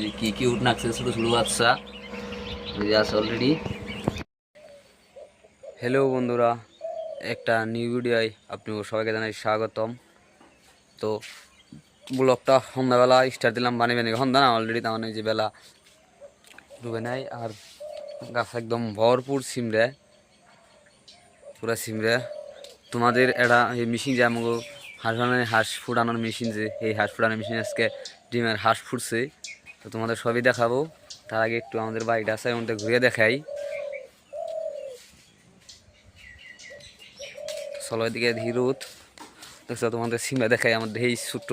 এই কি ছোট ছোট বাচ্চা। আছে অলরেডি হ্যালো বন্ধুরা, একটা নিউ ভিডিওয় আপনি সবাইকে জানাই স্বাগতম। তো, ব্লগটা সন্ধ্যাবেলা স্টার্ট দিলাম, বানিয়ে বানিয়ে। সন্ধ্যা না অলরেডি তার মানে যে বেলা ডুবে নেয় আর গাছ একদম ভরপুর সিমরে পুরা সিমরে তোমাদের এটা এই মেশিন যে আমাকে হাঁস বানানোর, হাঁস ফুটানোর মেশিন যে, এই হাঁস ফুটানোর মেশিন আজকে ডিমের হাঁস ফুটছে। তো তোমাদের সবই দেখাবো। তার আগে একটু আমাদের বাড়িটা আছে আমাদের ঘুরে দেখাই। চলো এদিকে ধীরুত দেখছ, তোমাদের সিমলা দেখাই, আমাদের এই ছোট্ট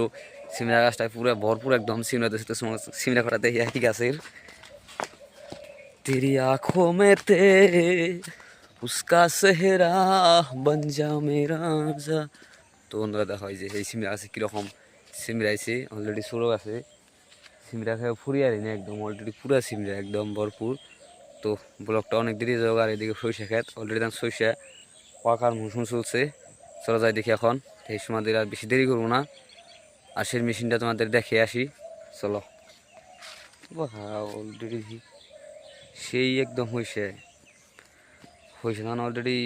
সিমরা গাছটায় পুরো ভরপুর একদম সিমরা দেখছ সিমরা দেখি একই গাছের। তেরি আখো মেতে, উস্কা সেহরা বঞ্জা মেরা তো বন্ধুরা, দেখা হয় যে, এই সিমরা গাছে কীরকম সিমরা আছে অলরেডি সরো আছে সিমরা খেয়ে ফুরিয়ে আরি না একদম? অলরেডি পুরা সিমরা, একদম ভরপুর। তো ব্লকটা অনেক দেরি যাবে, আর এদিকে সরিষা খেত। অলরেডি তার সরিষা, পাকার মৌসুম চলছে। চলা যায় দেখি এখন। সেই সময় আর বেশি দেরি করব না। আর সেই মেশিনটা তোমাদের দেখে আসি। চলো। অলরেডি সেই একদম হয়েছে হয়েছে না অলরেডি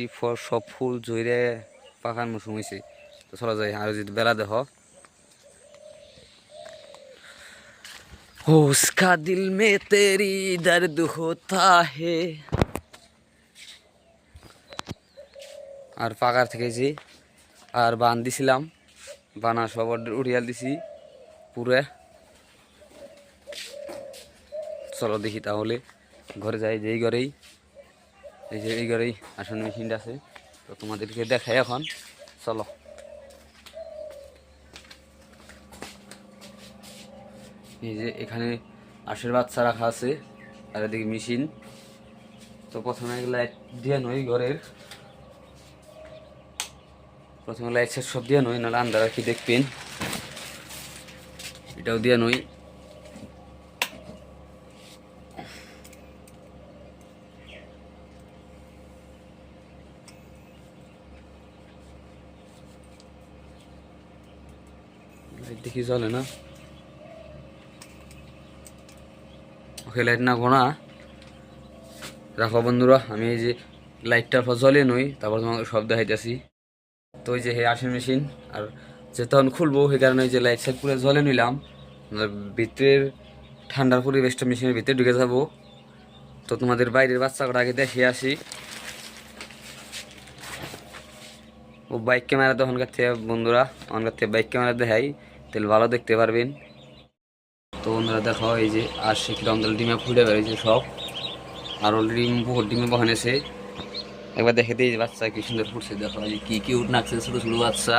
সব ফুল জইরে পাকার মৌসুম হয়েছে তো চলা যায় আর যদি বেলা দেখ। उसका दिल में तेरी दर्द होता है আর পাকার থেকে যে আর বান দিছিলাম বানা সব উড়িয়াল দিছি পুরে চলো দেখি তাহলে ঘরে যাই যেই ঘরেই এই যে এই ঘরেই আসন মেশিনটা আছে তো তোমাদেরকে দেখাই এখন চলো এই যে এখানে আশের বাচ্চা রাখা আছে, আর এদিকে মেশিন। তো প্রথমে লাইট দিয়ে নই ঘরের। প্রথমে লাইট সেট সব দিয়ে নই, নাহলে আন্দার কি দেখবেন। এটাও দিয়ে নই। লাইট দেখি জ্বলে না। ওকে লাইট না ঘোনা রাখো বন্ধুরা, আমি এই যে লাইটটা জ্বলে নই, তারপর তোমাকে সব দেখাইতেছি। তো ওই যে হে ওয়াশিং মেশিন আর যে তখন খুলবো, সেই কারণে ওই যে লাইট সাইট পুরো জলে নিলাম। ভিতরের ঠান্ডার পরিবেশটা মেশিনের ভিতরে ঢুকে যাব। তো তোমাদের বাইরের বাচ্চাগুলো আগে দেখে আসি। ও বাইক ক্যামেরা তখনকার থেকে বন্ধুরা, ওখানকার থেকে বাইক ক্যামেরা দেখাই, তাহলে ভালো দেখতে পারবেন। তো বন্ধুরা দেখা হয় যে আর সে কিরম দল ডিমে ফুটে বেড়েছে সব। আর অলরেডি বহুত ডিমে বহানেছে একবার দেখে দিই বাচ্চা কি সুন্দর ফুটছে, দেখা এই যে কী কি উঠ নাকছে ছোটো ছোটো বাচ্চা।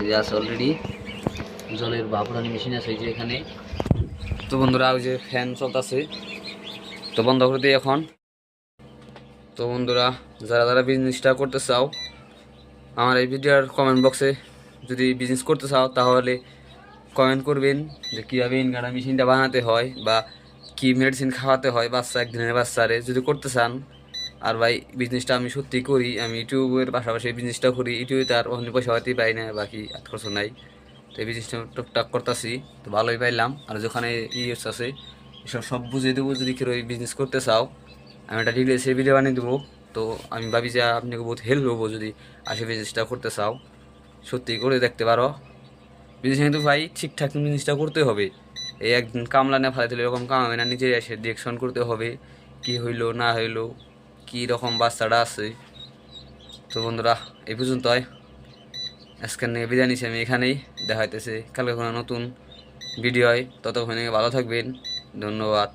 এই যে আছে অলরেডি জলের বাপরানি মেশিন আছে যে এখানে। তো বন্ধুরা, ওই যে ফ্যান চলতেছে। তো বন্ধ করে দিই এখন। তো বন্ধুরা, যারা যারা বিজনেসটা করতে চাও, আমার এই ভিডিওর কমেন্ট বক্সে যদি বিজনেস করতে চাও, তাহলে কমেন্ট করবেন যে কীভাবে ইনকাটা মেশিনটা বানাতে হয় বা কি মেডিসিন খাওয়াতে হয় বাচ্চা একদিনের বাচ্চারে। যদি করতে চান, আর ভাই বিজনেসটা আমি সত্যি করি, আমি ইউটিউবের পাশাপাশি বিজনেসটা করি, ইউটিউবে তার অন্য পয়সা হতেই পাই না, বাকি আর খরচ নাই। তো এই বিজনেসটা টুকটাক করতেছি, তো ভালোই পাইলাম। আর যেখানে ইউস আছে, এসব সব বুঝিয়ে দেবো যদি কেউ বিজনেস করতে চাও। আমি একটা ডিটেলসের ভিডিও বানিয়ে দেবো, তো আমি ভাবি যে আপনাকে বহুত হেল্প হব যদি আসে বিজনেসটা করতে চাও। সত্যি করে দেখতে পারো। বিজনেস কিন্তু ভাই ঠিকঠাক জিনিসটা করতে হবে। এই একদিন কামলা না ফেলাতে এরকম কামাবে না নিজে এসে ডিরেকশন করতে হবে, কি হইল, না হইল, কি রকম বাচ্চাটা আছে। তো বন্ধুরা, এই পর্যন্তই আজকের নিয়ে বিদায় নিচ্ছি আমি এখানেই। দেখা হইতেছে কালকে কোনো নতুন ভিডিও হয়। ততক্ষণে ভালো থাকবেন। ধন্যবাদ।